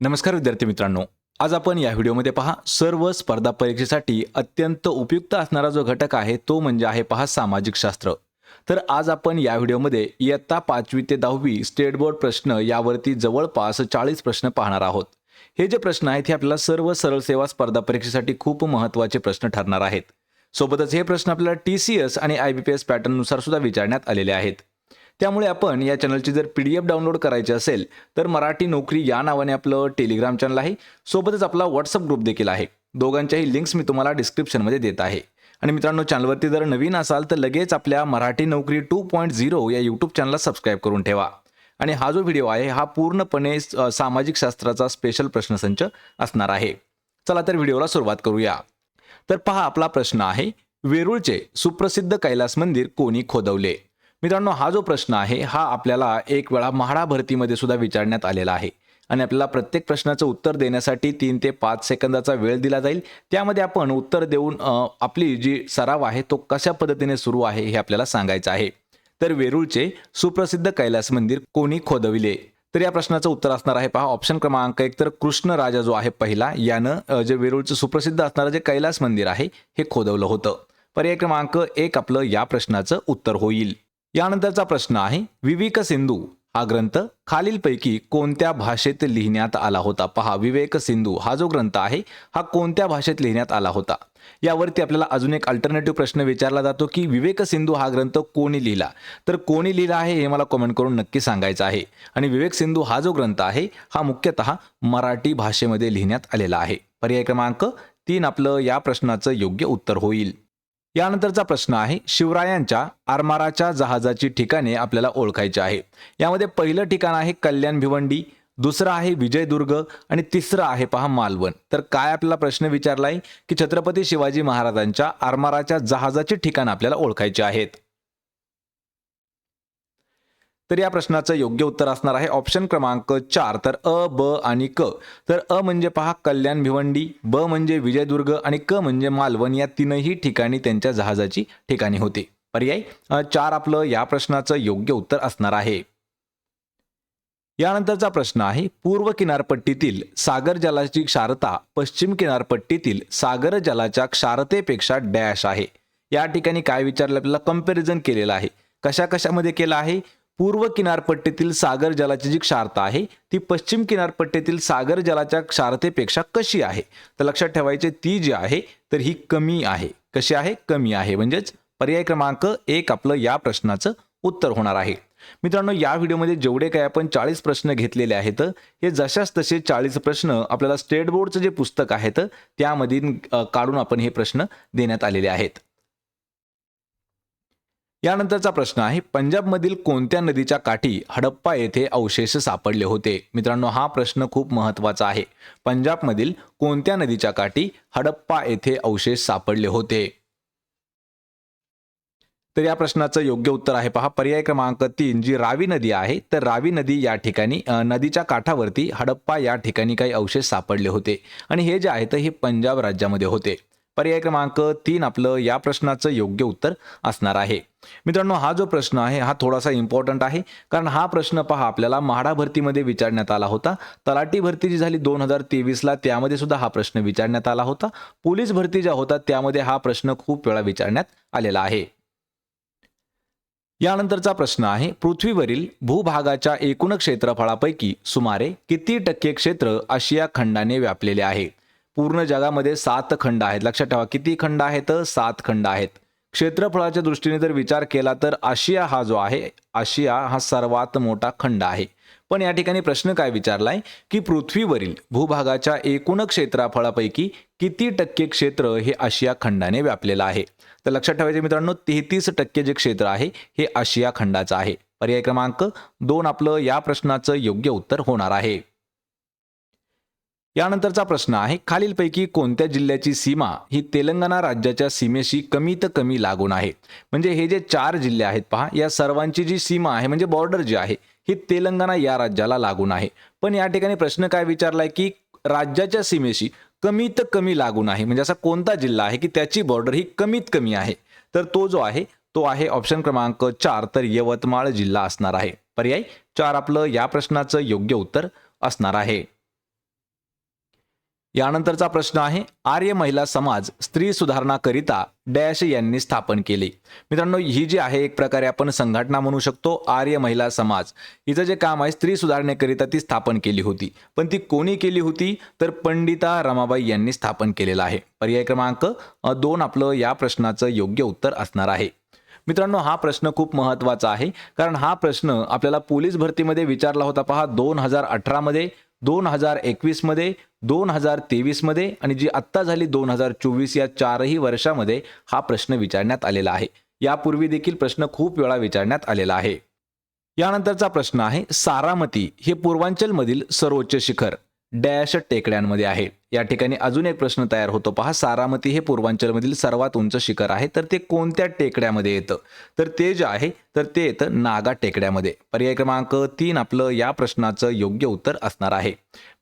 नमस्कार विद्यार्थी मित्रांनो. आज आपण या व्हिडिओमध्ये पहा सर्व स्पर्धा परीक्षेसाठी अत्यंत उपयुक्त असणारा जो घटक आहे तो म्हणजे आहे पहा सामाजिक शास्त्र. तर आज आपण या व्हिडिओमध्ये इयत्ता पाचवी ते दहावी स्टेट बोर्ड प्रश्न यावरती जवळपास चाळीस प्रश्न पाहणार आहोत. हे जे प्रश्न आहेत हे आपल्याला सर्व सरळ सेवा स्पर्धा परीक्षेसाठी खूप महत्त्वाचे प्रश्न ठरणार आहेत. सोबतच हे प्रश्न आपल्याला टी सी एस आणि आय बी पी एस पॅटर्ननुसार सुद्धा विचारण्यात आलेले आहेत. त्यामुळे आपण या चॅनलची जर पी डी एफ डाउनलोड करायची असेल तर मराठी नोकरी या नावाने आपलं टेलिग्राम चॅनल आहे. सोबतच आपला व्हॉट्सअप ग्रुप देखील आहे. दोघांच्याही लिंक्स मी तुम्हाला डिस्क्रिप्शनमध्ये देत आहे. आणि मित्रांनो चॅनलवरती जर नवीन असाल तर लगेच आपल्या मराठी नोकरी टू पॉईंट झिरो या यूट्यूब चॅनलला सबस्क्राईब करून ठेवा. आणि हा जो व्हिडिओ आहे हा पूर्णपणे सामाजिक शास्त्राचा स्पेशल प्रश्नसंच असणार आहे. चला तर व्हिडिओला सुरुवात करूया. तर पहा आपला प्रश्न आहे वेरूळचे सुप्रसिद्ध कैलास मंदिर कोणी खोदवले? मित्रांनो हा जो प्रश्न आहे हा आपल्याला एक वेळा म्हाडा भरतीमध्ये सुद्धा विचारण्यात आलेला आहे. आणि आपल्याला प्रत्येक प्रश्नाचं उत्तर देण्यासाठी तीन ते पाच सेकंदाचा वेळ दिला जाईल. त्यामध्ये आपण उत्तर देऊन आपली जी सराव आहे तो कशा पद्धतीने सुरू आहे हे आपल्याला सांगायचं आहे. तर वेरूळचे सुप्रसिद्ध कैलास मंदिर कोणी खोदविले? तर या प्रश्नाचं उत्तर असणार आहे पहा ऑप्शन क्रमांक एक तर कृष्ण राजा जो आहे पहिला यानं जे वेरूळचं सुप्रसिद्ध असणारं जे कैलास मंदिर आहे हे खोदवलं होतं. पर्याय क्रमांक एक आपलं या प्रश्नाचं उत्तर होईल. यानंतरचा प्रश्न आहे विवेक सिंधू हा ग्रंथ खालीलपैकी कोणत्या भाषेत लिहिण्यात आला होता? पहा विवेक सिंधू हा जो ग्रंथ आहे हा कोणत्या भाषेत लिहिण्यात आला होता? यावरती आपल्याला अजून एक अल्टरनेटिव्ह प्रश्न विचारला जातो की विवेक सिंधू हा ग्रंथ कोणी लिहिला? तर कोणी लिहिला आहे हे मला कमेंट करून नक्की सांगायचं आहे. आणि विवेक सिंधू हा जो ग्रंथ आहे हा मुख्यतः मराठी भाषेमध्ये लिहिण्यात आलेला आहे. पर्याय क्रमांक तीन आपलं या प्रश्नाचं योग्य उत्तर होईल. यानंतरचा प्रश्न आहे शिवरायांच्या आरमाराच्या जहाजाची ठिकाणे आपल्याला ओळखायची आहे. यामध्ये पहिलं ठिकाण आहे कल्याण भिवंडी दुसरं आहे विजयदुर्ग आणि तिसरं आहे पहा मालवण. तर काय आपल्याला प्रश्न विचारलाय? की छत्रपती शिवाजी महाराजांच्या आरमाराच्या जहाजाची ठिकाण आपल्याला ओळखायची आहेत. तर या प्रश्नाचं योग्य उत्तर असणार आहे ऑप्शन क्रमांक चार. तर अ ब आणि क. तर अ म्हणजे पहा कल्याण भिवंडी ब म्हणजे विजयदुर्ग आणि क म्हणजे मालवण या तीनही ठिकाणी त्यांच्या जहाजाची ठिकाणी होती. पर्याय? चार आपलं या प्रश्नाचं योग्य उत्तर असणार आहे. यानंतरचा प्रश्न आहे पूर्व किनारपट्टीतील सागर जलाची क्षारता पश्चिम किनारपट्टीतील सागर जलाच्या क्षारतेपेक्षा डॅश आहे. या ठिकाणी काय विचारलं आपल्याला कंपॅरिझन केलेलं आहे. कशा कशामध्ये केलं आहे? पूर्व किनारपट्टीतील सागर जलाची जी क्षारता आहे ती पश्चिम किनारपट्टीतील सागर जलाच्या क्षारतेपेक्षा कशी आहे? तर लक्षात ठेवायचे ती जी आहे तर ही कमी आहे. कशी आहे? कमी आहे. म्हणजेच पर्याय क्रमांक एक आपलं या प्रश्नाचं उत्तर होणार आहे. मित्रांनो या व्हिडिओमध्ये जेवढे काही आपण चाळीस प्रश्न घेतलेले आहेत हे जशाच तसे चाळीस प्रश्न आपल्याला स्टेट बोर्डचं जे पुस्तक आहेत त्यामधील काढून आपण हे प्रश्न देण्यात आलेले आहेत. यानंतरचा प्रश्न आहे पंजाबमधील कोणत्या नदीच्या काठी हडप्पा येथे अवशेष सापडले होते? मित्रांनो हा प्रश्न खूप महत्त्वाचा आहे. पंजाबमधील कोणत्या नदीच्या काठी हडप्पा येथे अवशेष सापडले होते? तर या प्रश्नाचं योग्य उत्तर आहे पहा. पर्याय क्रमांक तीन जी रावी नदी आहे तर रावी नदी या ठिकाणी नदीच्या काठावरती हडप्पा या ठिकाणी काही अवशेष सापडले होते. आणि हे जे आहेत हे पंजाब राज्यामध्ये होते. पर्याय क्रमांक तीन आपलं या प्रश्नाचं योग्य उत्तर असणार आहे. मित्रांनो हा जो प्रश्न आहे हा थोडासा इम्पॉर्टंट आहे. कारण हा प्रश्न पहा आपल्याला म्हाडा भरतीमध्ये विचारण्यात आला होता. तलाठी भरती जी झाली दोन हजार तेवीसला त्यामध्ये सुद्धा हा प्रश्न विचारण्यात आला होता. पोलीस भरती ज्या होतात त्यामध्ये हा प्रश्न खूप वेळा विचारण्यात आलेला आहे. यानंतरचा प्रश्न आहे पृथ्वीवरील भूभागाच्या एकूण क्षेत्रफळापैकी सुमारे किती टक्के क्षेत्र आशिया खंडाने व्यापलेले आहे? पूर्ण जगामध्ये सात खंड आहेत. लक्षात ठेवा किती खंड आहेत? सात खंड आहेत. क्षेत्रफळाच्या दृष्टीने जर विचार केला तर आशिया हा जो आहे आशिया हा सर्वात मोठा खंड आहे. पण या ठिकाणी प्रश्न काय विचारलाय की पृथ्वीवरील भूभागाच्या एकूण क्षेत्रफळापैकी किती टक्के क्षेत्र हे आशिया खंडाने व्यापलेलं आहे? तर लक्षात ठेवायचे मित्रांनो तेहतीस टक्के जे क्षेत्र आहे हे आशिया खंडाचं आहे. पर्याय क्रमांक दोन आपलं या प्रश्नाचं योग्य उत्तर होणार आहे. यानंतरचा प्रश्न आहे खालीलपैकी कोणत्या जिल्ह्याची सीमा ही तेलंगणा राज्याच्या सीमेशी कमीत कमी लागून आहे? म्हणजे हे जे चार जिल्हे आहेत पहा या सर्वांची जी सीमा आहे म्हणजे बॉर्डर जी आहे ही तेलंगणा या राज्याला लागून आहे. पण या ठिकाणी प्रश्न काय विचारलाय की राज्याच्या सीमेशी कमीत कमी लागून आहे म्हणजे असा कोणता जिल्हा आहे की त्याची बॉर्डर ही कमीत कमी आहे? तर तो जो आहे तो आहे ऑप्शन क्रमांक चार तर यवतमाळ जिल्हा असणार आहे. पर्याय चार आपलं या प्रश्नाचं योग्य उत्तर असणार आहे. यानंतरचा प्रश्न आहे आर्य महिला समाज स्त्री सुधारणाकरिता डॅश यांनी स्थापन केले. मित्रांनो ही जी आहे एक प्रकारे आपण संघटना म्हणू शकतो आर्य महिला समाज. हिचं जे काम आहे स्त्री सुधारणेकरिता ती स्थापन केली होती. पण ती कोणी केली होती? तर पंडिता रमाबाई यांनी स्थापन केलेलं आहे. पर्याय क्रमांक दोन आपलं या प्रश्नाचं योग्य उत्तर असणार आहे. मित्रांनो हा प्रश्न खूप महत्त्वाचा आहे कारण हा प्रश्न आपल्याला पोलीस भरतीमध्ये विचारला होता पहा दोन हजार अठरामध्ये दोन हजार एकवीसमध्ये दोन हजार तेवीसमध्ये आणि जी आत्ता झाली दोन हजार चोवीस या चारही वर्षामध्ये हा प्रश्न विचारण्यात आलेला आहे. यापूर्वी देखील प्रश्न खूप वेळा विचारण्यात आलेला आहे. यानंतरचा प्रश्न आहे सारामती हे पूर्वांचलमधील सर्वोच्च शिखर. डॅश टेकड्यांमध्ये आहे. या ठिकाणी अजून एक प्रश्न तयार होतो. पहा सारामती हे पूर्वांचलमधील सर्वात उंच शिखर आहे. तर ते कोणत्या टेकड्यामध्ये येतं? तर ते जे आहे तर ते येतं नागा टेकड्यामध्ये. पर्याय क्रमांक तीन आपलं या प्रश्नाचं योग्य उत्तर असणार आहे.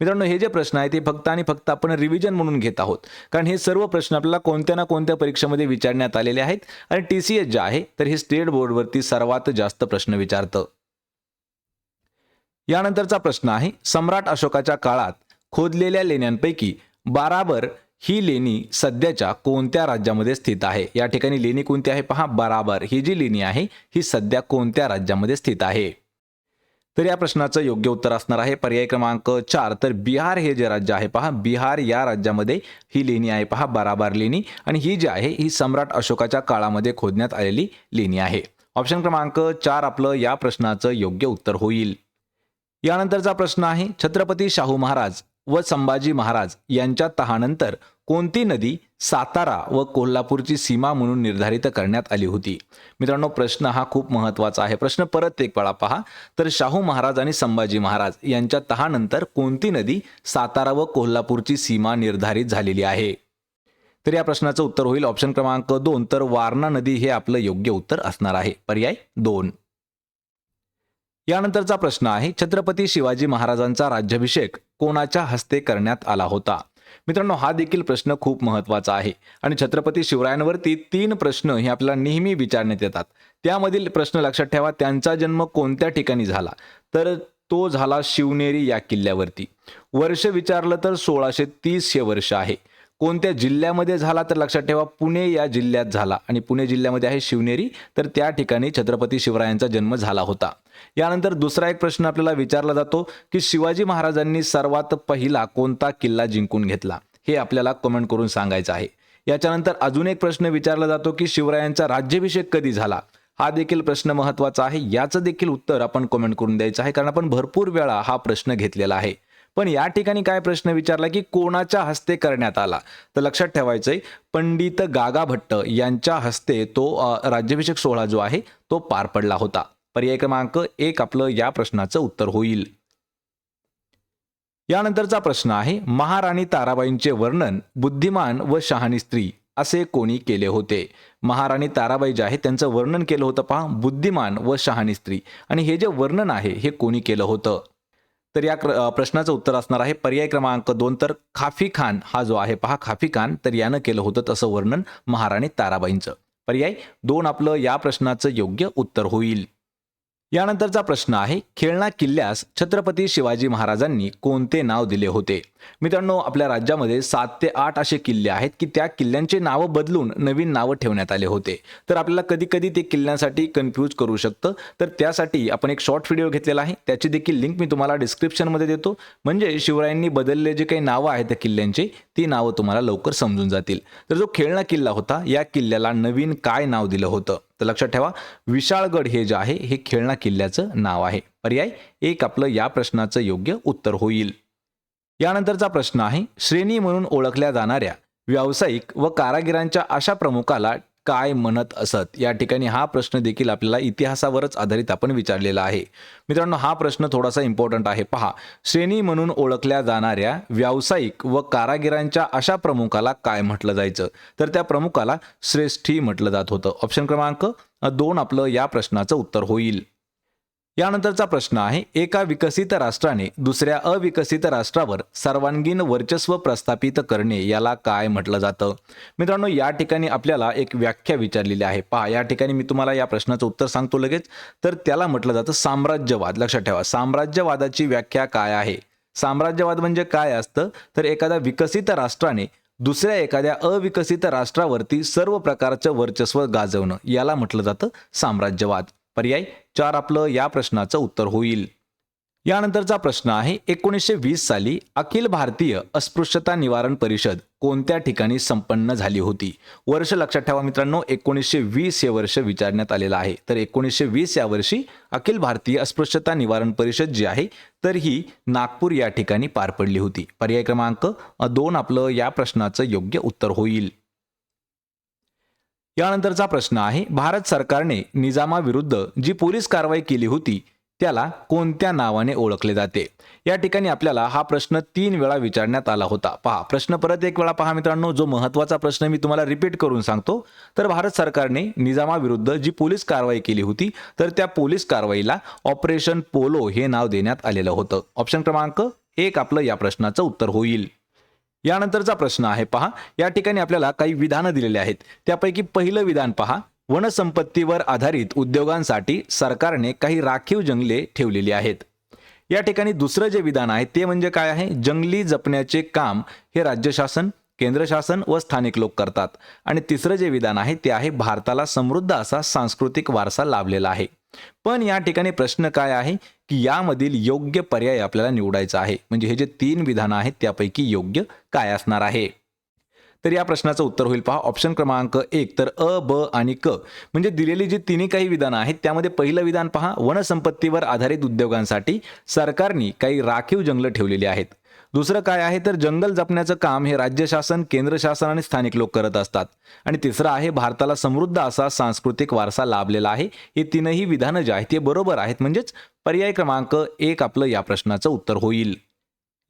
मित्रांनो हे जे प्रश्न आहे ते फक्त आणि फक्त आपण रिव्हिजन म्हणून घेत आहोत. कारण हे सर्व प्रश्न आपल्याला कोणत्या ना कोणत्या परीक्षेमध्ये विचारण्यात आलेले आहेत. आणि टी सी एस जे आहे तर हे स्टेट बोर्डवरती सर्वात जास्त प्रश्न विचारतं. यानंतरचा प्रश्न आहे सम्राट अशोकाच्या काळात खोदलेल्या लेण्यांपैकी बाराबर ही लेणी सध्याच्या कोणत्या राज्यामध्ये स्थित आहे? या ठिकाणी लेणी कोणती आहे पहा बराबर. ही जी लेणी आहे ही सध्या कोणत्या राज्यामध्ये स्थित आहे? तर या प्रश्नाचं योग्य उत्तर असणार आहे. पर्याय क्रमांक चार. तर बिहार हे जे राज्य आहे पहा बिहार या राज्यामध्ये ही लेणी आहे पहा बराबर लेणी. आणि ही जी आहे ही सम्राट अशोकाच्या काळामध्ये खोदण्यात आलेली लेणी आहे. ऑप्शन क्रमांक चार आपलं या प्रश्नाचं योग्य उत्तर होईल. यानंतरचा प्रश्न आहे छत्रपती शाहू महाराज व संभाजी महाराज यांच्या तहानंतर कोणती नदी सातारा व कोल्हापूरची सीमा म्हणून निर्धारित करण्यात आली होती? मित्रांनो प्रश्न हा खूप महत्त्वाचा आहे. प्रश्न परत एक वेळा पहा. तर शाहू महाराज आणि संभाजी महाराज यांच्या तहानंतर कोणती नदी सातारा व कोल्हापूरची सीमा निर्धारित झालेली आहे? तर या प्रश्नाचं उत्तर होईल. ऑप्शन क्रमांक दोन. तर वारणा नदी हे आपलं योग्य उत्तर असणार आहे. पर्याय दोन. यानंतरचा प्रश्न आहे छत्रपती शिवाजी महाराजांचा राज्याभिषेक कोणाच्या हस्ते करण्यात आला होता? मित्रांनो हा देखील प्रश्न खूप महत्त्वाचा आहे आणि छत्रपती शिवरायांवरती तीन प्रश्न हे आपल्याला नेहमी विचारण्यात येतात. त्यामधील प्रश्न लक्षात ठेवा त्यांचा जन्म कोणत्या ठिकाणी झाला? तर तो झाला शिवनेरी या किल्ल्यावरती. वर्ष विचारलं तर सोळाशे तीस हे वर्ष आहे. कोणत्या जिल्ह्यामध्ये झाला तर लक्षात ठेवा पुणे या जिल्ह्यात झाला आणि पुणे जिल्ह्यामध्ये आहे शिवनेरी तर त्या ठिकाणी छत्रपती शिवरायांचा जन्म झाला होता. यानंतर दुसरा एक प्रश्न आपल्याला विचारला जातो की शिवाजी महाराजांनी सर्वात पहिला कोणता किल्ला जिंकून घेतला? हे आपल्याला कमेंट करून सांगायचं आहे. याच्यानंतर अजून एक प्रश्न विचारला जातो की शिवरायांचा राज्याभिषेक कधी झाला? हा देखील प्रश्न महत्त्वाचा आहे. याचं देखील उत्तर आपण कमेंट करून द्यायचं आहे कारण आपण भरपूर वेळा हा प्रश्न घेतलेला आहे. पण या ठिकाणी काय प्रश्न विचारला की कोणाच्या हस्ते करण्यात आला? तर लक्षात ठेवायचंय पंडित गागा भट्ट यांच्या हस्ते तो राज्याभिषेक सोहळा जो आहे तो पार पडला होता. पर्याय क्रमांक एक आपलं या प्रश्नाचं उत्तर होईल. यानंतरचा प्रश्न आहे महाराणी ताराबाईंचे वर्णन बुद्धिमान व शहाणी स्त्री असे कोणी केले होते? महाराणी ताराबाई जे आहे त्यांचं वर्णन केलं होतं पहा बुद्धिमान व शहाणी स्त्री. आणि हे जे वर्णन आहे हे कोणी केलं होतं? तर या क्र- प्रश्नाचं उत्तर असणार आहे. पर्याय क्रमांक दोन तर खाफी खान हा जो आहे पहा खाफी खान तर यानं केलं होतं तसं वर्णन महाराणी ताराबाईंचं. पर्याय दोन आपलं या प्रश्नाचं योग्य उत्तर होईल. यानंतरचा प्रश्न आहे खेळणा किल्ल्यास छत्रपती शिवाजी महाराजांनी कोणते नाव दिले होते? मित्रांनो आपल्या राज्यामध्ये सात ते आठ असे किल्ले आहेत की त्या किल्ल्यांचे नावं बदलून नवीन नावं ठेवण्यात आले होते. तर आपल्याला कधी कधी ते किल्ल्यांसाठी कन्फ्यूज करू शकतं. तर त्यासाठी आपण एक शॉर्ट व्हिडिओ घेतलेला आहे. त्याची देखील लिंक मी तुम्हाला डिस्क्रिप्शनमध्ये देतो. म्हणजे शिवरायांनी बदलले जे काही नावं आहेत त्या किल्ल्यांची ती नावं तुम्हाला लवकर समजून जातील. तर जो खेळणा किल्ला होता या किल्ल्याला नवीन काय नाव दिलं होतं? तर लक्षात ठेवा विशाळगड हे जे आहे हे खेळणा किल्ल्याचं नाव आहे. पर्याय एक आपलं या प्रश्नाचं योग्य उत्तर होईल. यानंतरचा प्रश्न आहे श्रेणी म्हणून ओळखल्या जाणाऱ्या व्यावसायिक व कारागिरांच्या अशा प्रमुखाला काय म्हणत असत? या ठिकाणी हा प्रश्न देखील आपल्याला इतिहासावरच आधारित आपण विचारलेला आहे. मित्रांनो हा प्रश्न थोडासा इम्पॉर्टंट आहे. पहा श्रेणी म्हणून ओळखल्या जाणाऱ्या व्यावसायिक व कारागिरांच्या अशा प्रमुखाला काय म्हटलं जायचं? तर त्या प्रमुखाला श्रेष्ठी म्हटलं जात होतं. ऑप्शन क्रमांक दोन आपलं या प्रश्नाचं उत्तर होईल. यानंतरचा प्रश्न आहे एका विकसित राष्ट्राने दुसऱ्या अविकसित राष्ट्रावर सर्वांगीण वर्चस्व प्रस्थापित करणे याला काय म्हटलं जातं? मित्रांनो या ठिकाणी आपल्याला एक व्याख्या विचारलेली आहे. पहा या ठिकाणी मी तुम्हाला या प्रश्नाचं उत्तर सांगतो लगेच. तर त्याला म्हटलं जातं साम्राज्यवाद. लक्षात ठेवा साम्राज्यवादाची व्याख्या काय आहे? साम्राज्यवाद म्हणजे काय असतं? तर एखाद्या विकसित राष्ट्राने दुसऱ्या एखाद्या अविकसित राष्ट्रावरती सर्व प्रकारचं वर्चस्व गाजवणं याला म्हटलं जातं साम्राज्यवाद. पर्याय चार आपलं या प्रश्नाचं उत्तर होईल. यानंतरचा प्रश्न आहे एकोणीसशे वीस साली अखिल भारतीय अस्पृश्यता निवारण परिषद कोणत्या ठिकाणी संपन्न झाली होती? वर्ष लक्षात ठेवा मित्रांनो एकोणीसशे वीस हे वर्ष विचारण्यात आलेलं आहे. तर एकोणीसशे वीस या वर्षी अखिल भारतीय अस्पृश्यता निवारण परिषद जी आहे तर ही नागपूर या ठिकाणी पार पडली होती. पर्याय क्रमांक दोन आपलं या प्रश्नाचं योग्य उत्तर होईल. यानंतरचा प्रश्न आहे भारत सरकारने निजामाविरुद्ध जी पोलीस कारवाई केली होती त्याला कोणत्या नावाने ओळखले जाते? या ठिकाणी आपल्याला हा प्रश्न तीन वेळा विचारण्यात आला होता. पहा प्रश्न परत एक वेळा पहा मित्रांनो जो महत्त्वाचा प्रश्न मी तुम्हाला रिपीट करून सांगतो तर भारत सरकारने निजामाविरुद्ध जी पोलीस कारवाई केली होती तर त्या पोलीस कारवाईला ऑपरेशन पोलो हे नाव देण्यात आलेलं होतं. ऑप्शन क्रमांक एक आपलं या प्रश्नाचं उत्तर होईल. यानंतरचा प्रश्न आहे पहा. या ठिकाणी आपल्याला काही विधानं दिलेली आहेत. त्यापैकी पहिलं विधान पहा. वनसंपत्तीवर आधारित उद्योगांसाठी सरकारने काही राखीव जंगले ठेवलेली आहेत. या ठिकाणी दुसरं जे विधान आहे ते म्हणजे काय आहे? जंगली जपण्याचे काम हे राज्य शासन केंद्र शासन व स्थानिक लोक करतात. आणि तिसरं जे विधान आहे ते आहे भारताला समृद्ध असा सांस्कृतिक वारसा लाभलेला आहे. पण या ठिकाणी प्रश्न काय आहे की यामधील योग्य पर्याय आपल्याला निवडायचा आहे. म्हणजे हे जे तीन विधानं आहेत त्यापैकी योग्य काय असणार आहे? तर या प्रश्नाचं उत्तर होईल पहा. ऑप्शन क्रमांक एक तर अ ब आणि क. म्हणजे दिलेली जी तिन्ही काही विधानं आहेत त्यामध्ये पहिलं विधान पहा. वनसंपत्तीवर आधारित उद्योगांसाठी सरकारने काही राखीव जंगलं ठेवलेली आहेत. दुसरं काय आहे तर जंगल जपण्याचं काम हे राज्य शासन केंद्र शासन आणि स्थानिक लोक करत असतात. आणि तिसरं आहे भारताला समृद्ध असा सांस्कृतिक वारसा लाभलेला आहे. हे तीनही विधानं जे आहेत ते बरोबर आहेत. म्हणजेच पर्याय क्रमांक एक आपलं या प्रश्नाचं उत्तर होईल.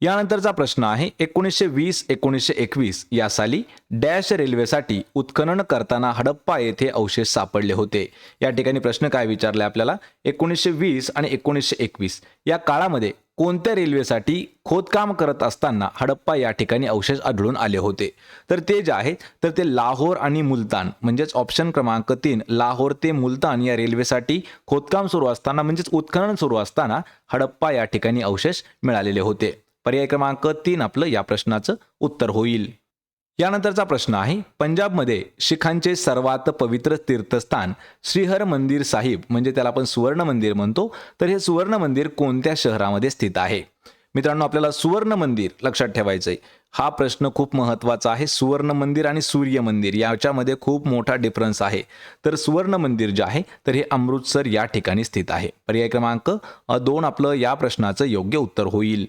यानंतरचा प्रश्न आहे एकोणीसशे वीस एकोणीसशे एकवीस या साली डॅश रेल्वेसाठी उत्खनन करताना हडप्पा येथे अवशेष सापडले होते. या ठिकाणी प्रश्न काय विचारले आपल्याला? एकोणीसशे वीस आणि एकोणीसशे एकवीस. या काळामध्ये कोणत्या रेल्वेसाठी खोदकाम करत असताना हडप्पा या ठिकाणी अवशेष आढळून आले होते? तर ते जे आहेत तर ते लाहोर आणि मुलतान म्हणजेच ऑप्शन क्रमांक तीन लाहोर ते मुलतान या रेल्वेसाठी खोदकाम सुरू असताना म्हणजेच उत्खनन सुरू असताना हडप्पा या ठिकाणी अवशेष मिळालेले होते. पर्याय क्रमांक तीन आपलं या प्रश्नाचं उत्तर होईल. यानंतरचा प्रश्न आहे पंजाबमध्ये शिखांचे सर्वात पवित्र तीर्थस्थान श्रीहर मंदिर साहिब म्हणजे त्याला आपण सुवर्ण मंदिर म्हणतो तर हे सुवर्ण मंदिर कोणत्या शहरामध्ये स्थित आहे? मित्रांनो आपल्याला सुवर्ण मंदिर लक्षात ठेवायचंय. हा प्रश्न खूप महत्त्वाचा आहे. सुवर्ण मंदिर आणि सूर्य मंदिर याच्यामध्ये खूप मोठा डिफरन्स आहे. तर सुवर्ण मंदिर जे आहे तर हे अमृतसर या ठिकाणी स्थित आहे. पर्याय क्रमांक दोन आपलं या प्रश्नाचं योग्य उत्तर होईल.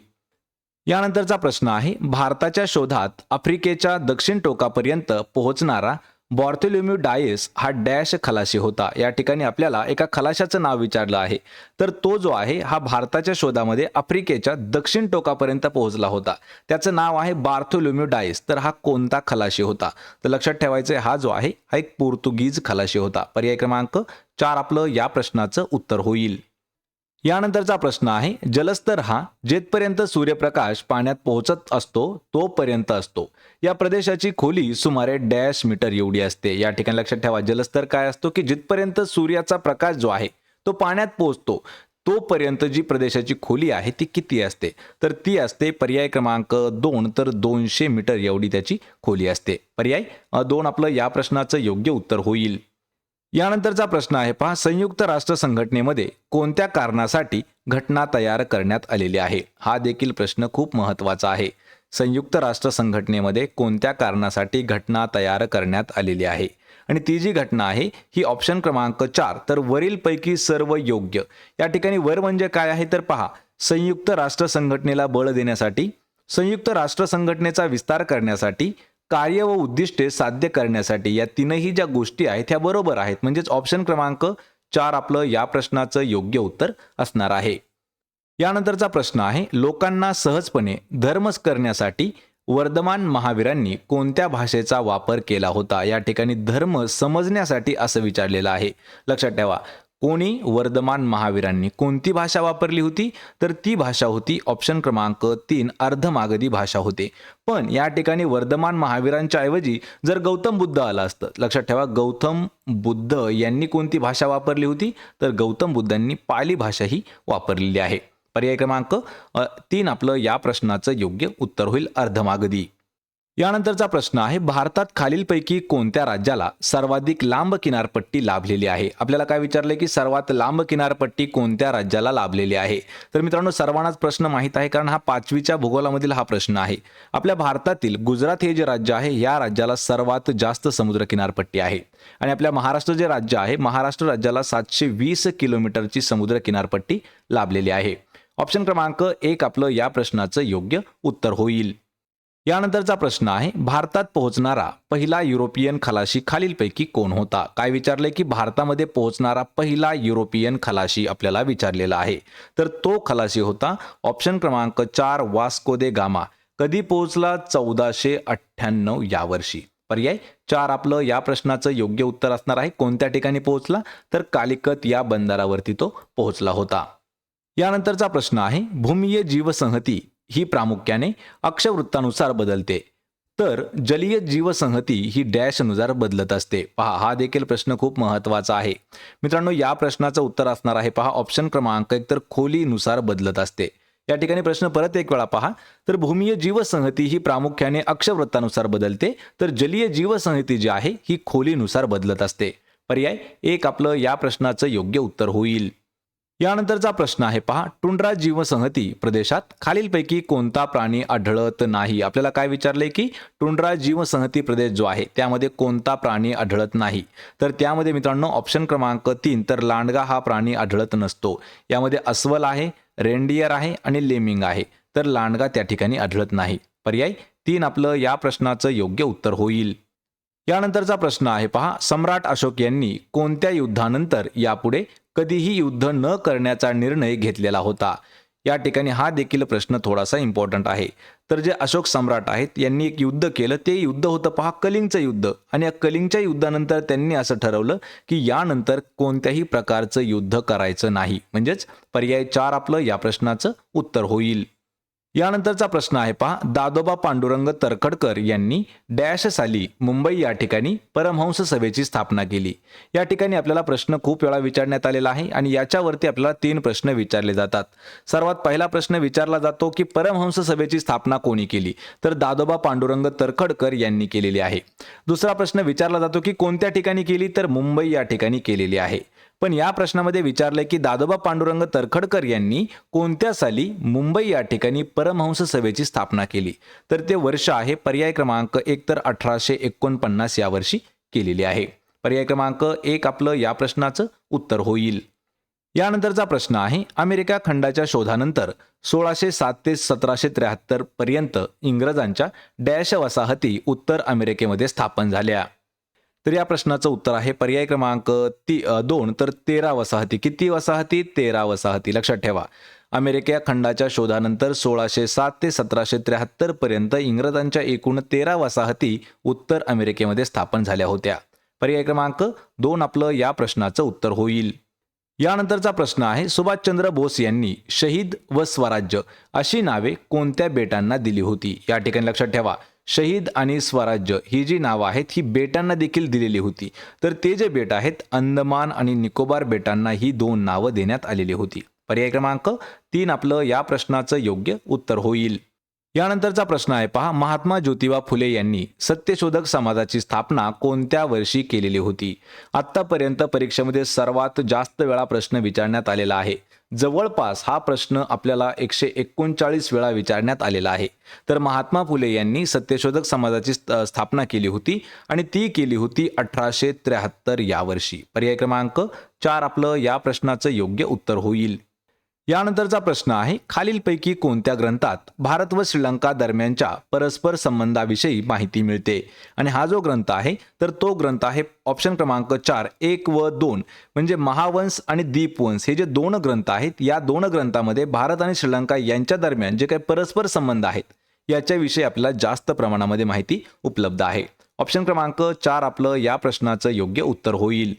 यानंतरचा प्रश्न आहे भारताच्या शोधात आफ्रिकेच्या दक्षिण टोकापर्यंत पोहोचणारा बॉर्थोल्युम्यू डायस हा डॅश खलाशी होता. या ठिकाणी आपल्याला एका खलाशाचं नाव विचारलं आहे. तर तो जो आहे हा भारताच्या शोधामध्ये आफ्रिकेच्या दक्षिण टोकापर्यंत पोहोचला होता. त्याचं नाव आहे बार्थोल्युम्यू डायस. तर हा कोणता खलाशी होता? तर लक्षात ठेवायचं हा जो आहे हा एक पोर्तुगीज खलाशी होता. पर्याय क्रमांक चार आपलं या प्रश्नाचं उत्तर होईल. यानंतरचा प्रश्न आहे जलस्तर हा जेथपर्यंत सूर्यप्रकाश पाण्यात पोहोचत असतो तोपर्यंत असतो. या प्रदेशाची खोली सुमारे डॅश मीटर एवढी असते. या ठिकाणी लक्षात ठेवा जलस्तर काय असतो की जिथपर्यंत सूर्याचा प्रकाश जो आहे तो पाण्यात पोहोचतो तोपर्यंत जी प्रदेशाची खोली आहे ती किती असते? तर ती असते पर्याय क्रमांक दोन तर दोनशे मीटर एवढी त्याची खोली असते. पर्याय दोन आपलं या प्रश्नाचं योग्य उत्तर होईल. यानंतरचा प्रश्न आहे पहा. संयुक्त राष्ट्र संघटनेमध्ये कोणत्या कारणासाठी घटना तयार करण्यात आलेली आहे? हा देखील प्रश्न खूप महत्त्वाचा आहे. संयुक्त राष्ट्र संघटनेमध्ये कोणत्या कारणासाठी घटना तयार करण्यात आलेली आहे? आणि ती जी घटना आहे ही ऑप्शन क्रमांक चार तर वरीलपैकी सर्व योग्य. या ठिकाणी वर म्हणजे काय आहे? तर पहा. संयुक्त राष्ट्र संघटनेला बळ देण्यासाठी संयुक्त राष्ट्र संघटनेचा विस्तार करण्यासाठी कार्य व उद्दिष्टे साध्य करण्यासाठी या तीनही ज्या गोष्टी आहेत त्या बरोबर आहेत. म्हणजेच ऑप्शन क्रमांक चार आपलं या प्रश्नाचं योग्य उत्तर असणार आहे. यानंतरचा प्रश्न आहे लोकांना सहजपणे धर्मस करण्यासाठी वर्धमान महावीरांनी कोणत्या भाषेचा वापर केला होता? या ठिकाणी धर्म समजण्यासाठी असं विचारलेलं आहे. लक्षात ठेवा कोणी वर्धमान महावीरांनी कोणती भाषा वापरली होती? तर ती भाषा होती ऑप्शन क्रमांक तीन अर्धमागधी भाषा होते. पण या ठिकाणी वर्धमान महावीरांच्या ऐवजी जर गौतम बुद्ध आलं असतं लक्षात ठेवा गौतम बुद्ध यांनी कोणती भाषा वापरली होती? तर गौतम बुद्धांनी पाली भाषा ही वापरलेली आहे. पर्याय क्रमांक तीन आपलं या प्रश्नाचं योग्य उत्तर होईल अर्धमागधी. यानंतरचा प्रश्न आहे भारतात खालीलपैकी कोणत्या राज्याला सर्वाधिक लांब किनारपट्टी लाभलेली आहे? आपल्याला काय विचारले की सर्वात लांब किनारपट्टी कोणत्या राज्याला लाभलेली आहे? तर मित्रांनो सर्वांनाच प्रश्न माहीत आहे कारण हा पाचवीच्या भूगोलामधील हा प्रश्न आहे. आपल्या भारतातील गुजरात हे जे राज्य आहे या राज्याला सर्वात जास्त समुद्र किनारपट्टी आहे. आणि आपल्या महाराष्ट्र जे राज्य आहे महाराष्ट्र राज्याला सातशे वीस किलोमीटरची समुद्र किनारपट्टी लाभलेली आहे. ऑप्शन क्रमांक एक आपलं या प्रश्नाचं योग्य उत्तर होईल. यानंतरचा प्रश्न आहे भारतात पोहोचणारा पहिला युरोपियन खलाशी खालीलपैकी कोण होता? काय विचारले की भारतामध्ये पोहोचणारा पहिला युरोपियन खलाशी आपल्याला विचारलेला आहे? तर तो खलाशी होता ऑप्शन क्रमांक चार वास्को दे गामा. कधी पोहोचला? चौदाशे अठ्ठ्याण्णव यावर्षी. पर्याय चार आपलं या प्रश्नाचं योग्य उत्तर असणार आहे. कोणत्या ठिकाणी पोहोचला? तर कालिकत या बंदरावरती तो पोहोचला होता. यानंतरचा प्रश्न आहे भूमीय जीवसंहती ही प्रामुख्याने अक्षवृत्तानुसार बदलते. तर जलीय जीवसंहती ही डॅशनुसार बदलत असते. पहा हा देखील प्रश्न खूप महत्त्वाचा आहे. मित्रांनो या प्रश्नाचं उत्तर असणार आहे पहा ऑप्शन क्रमांक एक तर खोलीनुसार बदलत असते. या ठिकाणी प्रश्न परत एक वेळा पहा. तर भूमीय जीवसंहती ही प्रामुख्याने अक्षवृत्तानुसार बदलते. तर जलीय जीवसंहती जी आहे ही खोलीनुसार बदलत असते. पर्याय एक आपलं या प्रश्नाचं योग्य उत्तर होईल. यानंतरचा प्रश्न आहे पहा. टुंड्रा जीवसंहती प्रदेशात खालीलपैकी कोणता प्राणी आढळत नाही? आपल्याला काय विचारले की टुंड्रा जीवसंहती प्रदेश जो आहे त्यामध्ये कोणता प्राणी आढळत नाही? तर त्यामध्ये मित्रांनो ऑप्शन क्रमांक तीन तर लांडगा हा प्राणी आढळत नसतो. यामध्ये अस्वल आहे रेंडियर आहे आणि लेमिंग आहे. तर लांडगा त्या ठिकाणी आढळत नाही. पर्याय तीन आपलं या प्रश्नाचं योग्य उत्तर होईल. यानंतरचा प्रश्न आहे पहा. सम्राट अशोक यांनी कोणत्या युद्धानंतर यापुढे कधीही युद्ध न करण्याचा निर्णय घेतलेला होता. या ठिकाणी हा देखील प्रश्न थोडासा इम्पॉर्टंट आहे. तर जे अशोक सम्राट आहेत यांनी एक युद्ध केलं. ते युद्ध होतं पहा कलिंगचं युद्ध. आणि या कलिंगच्या युद्धानंतर त्यांनी असं ठरवलं की यानंतर कोणत्याही प्रकारचं युद्ध करायचं नाही. म्हणजेच पर्याय चार आपलं या प्रश्नाचं उत्तर होईल. यानंतरचा प्रश्न आहे पहा. दादोबा पांडुरंग तरखडकर यांनी डॅश साली मुंबई या ठिकाणी परमहंस सभेची स्थापना केली. या ठिकाणी आपल्याला प्रश्न खूप वेळा विचारण्यात आलेला आहे आणि याच्यावरती आपल्याला तीन प्रश्न विचारले जातात. सर्वात पहिला प्रश्न विचारला जातो की परमहंस सभेची स्थापना कोणी केली? तर दादोबा पांडुरंग तरखडकर यांनी केलेली आहे. दुसरा प्रश्न विचारला जातो की कोणत्या ठिकाणी केली? तर मुंबई या ठिकाणी केलेली आहे. पण या प्रश्नामध्ये विचारले की दादोबा पांडुरंग तरखडकर यांनी कोणत्या साली मुंबई या ठिकाणी परमहंस सभेची स्थापना केली? तर ते वर्ष आहे पर्याय क्रमांक एक तर अठराशे एकोणपन्नास या वर्षी केलेली आहे. पर्याय क्रमांक एक आपलं या प्रश्नाचं उत्तर होईल. यानंतरचा प्रश्न आहे अमेरिका खंडाच्या शोधानंतर सोळाशे सात ते सतराशे त्र्याहत्तर पर्यंत इंग्रजांच्या डॅश वसाहती उत्तर अमेरिकेमध्ये स्थापन झाल्या. तर या प्रश्नाचं उत्तर आहे पर्याय क्रमांक ती दोन. तर तेरा वसाहती. किती वसाहती? तेरा वसाहती. लक्षात ठेवा. अमेरिका खंडाच्या शोधानंतर सोळाशे सात ते सतराशे त्र्याहत्तर पर्यंत इंग्रजांच्या एकूण तेरा वसाहती उत्तर अमेरिकेमध्ये स्थापन झाल्या होत्या. पर्याय क्रमांक दोन आपलं या प्रश्नाचं उत्तर होईल. यानंतरचा प्रश्न आहे सुभाषचंद्र बोस यांनी शहीद व स्वराज्य अशी नावे कोणत्या बेटांना दिली होती? या ठिकाणी लक्षात ठेवा. शहीद आणि स्वराज्य ही जी नावं आहेत ही बेटांना देखील दिलेली होती. तर ते जे बेट आहेत अंदमान आणि निकोबार बेटांना ही दोन नावं देण्यात आलेली होती. पर्याय क्रमांक तीन आपलं या प्रश्नाचं योग्य उत्तर होईल. यानंतरचा प्रश्न आहे पहा महात्मा ज्योतिबा फुले यांनी सत्यशोधक समाजाची स्थापना कोणत्या वर्षी केलेली होती? आत्तापर्यंत परीक्षेमध्ये सर्वात जास्त वेळा प्रश्न विचारण्यात आलेला आहे. जवळपास हा प्रश्न आपल्याला एकशे एकोणचाळीस वेळा विचारण्यात आलेला आहे. तर महात्मा फुले यांनी सत्यशोधक समाजाची स्त- स्थापना केली होती आणि ती केली होती अठराशे त्र्याहत्तर यावर्षी. पर्याय क्रमांक चार आपलं या प्रश्नाचं योग्य उत्तर होईल. यानंतरचा प्रश्न आहे खालीलपैकी कोणत्या ग्रंथात भारत व श्रीलंका दरम्यानच्या परस्पर संबंधाविषयी माहिती मिळते? आणि हा जो ग्रंथ आहे तर तो ग्रंथ आहे ऑप्शन क्रमांक चार एक व दोन. म्हणजे महावंश आणि दीपवंश. हे जे दोन ग्रंथ आहेत या दोन ग्रंथामध्ये भारत आणि श्रीलंका यांच्या दरम्यान जे काही परस्पर संबंध आहेत याच्याविषयी आपल्याला जास्त प्रमाणामध्ये माहिती उपलब्ध आहे. ऑप्शन क्रमांक चार आपलं या प्रश्नाचं योग्य उत्तर होईल.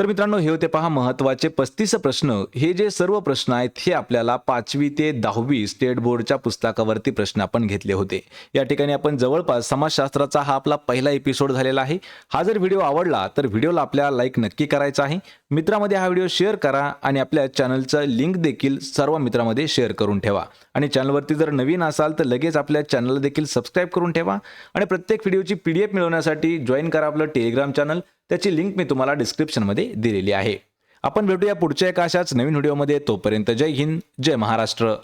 तर मित्रांनो हे होते पहा महत्त्वाचे पस्तीस प्रश्न. हे जे सर्व प्रश्न आहेत हे आपल्याला पाचवी ते दहावी स्टेट बोर्डच्या पुस्तकावरती प्रश्न आपण घेतले होते. या ठिकाणी आपण जवळपास समाजशास्त्राचा हा आपला पहिला एपिसोड झालेला आहे. हा जर व्हिडिओ आवडला तर व्हिडिओला आपल्याला लाईक नक्की करायचा आहे. मित्रामध्ये हा व्हिडिओ शेअर करा आणि आपल्या चॅनलचं लिंक देखील सर्व मित्रामध्ये शेअर करून ठेवा. आणि चॅनलवरती जर नवीन असाल तर लगेच आपल्या चॅनलला देखील सबस्क्राईब करून ठेवा. आणि प्रत्येक व्हिडिओची पी डी एफ मिळवण्यासाठी जॉईन करा आपलं टेलिग्राम चॅनल त्याची लिंक मी तुम्हाला डिस्क्रिप्शनमध्ये दिलेली आहे. आपण भेटूया पुढच्या एका अशाच नवीन व्हिडिओमध्ये तोपर्यंत जय हिंद जय महाराष्ट्र.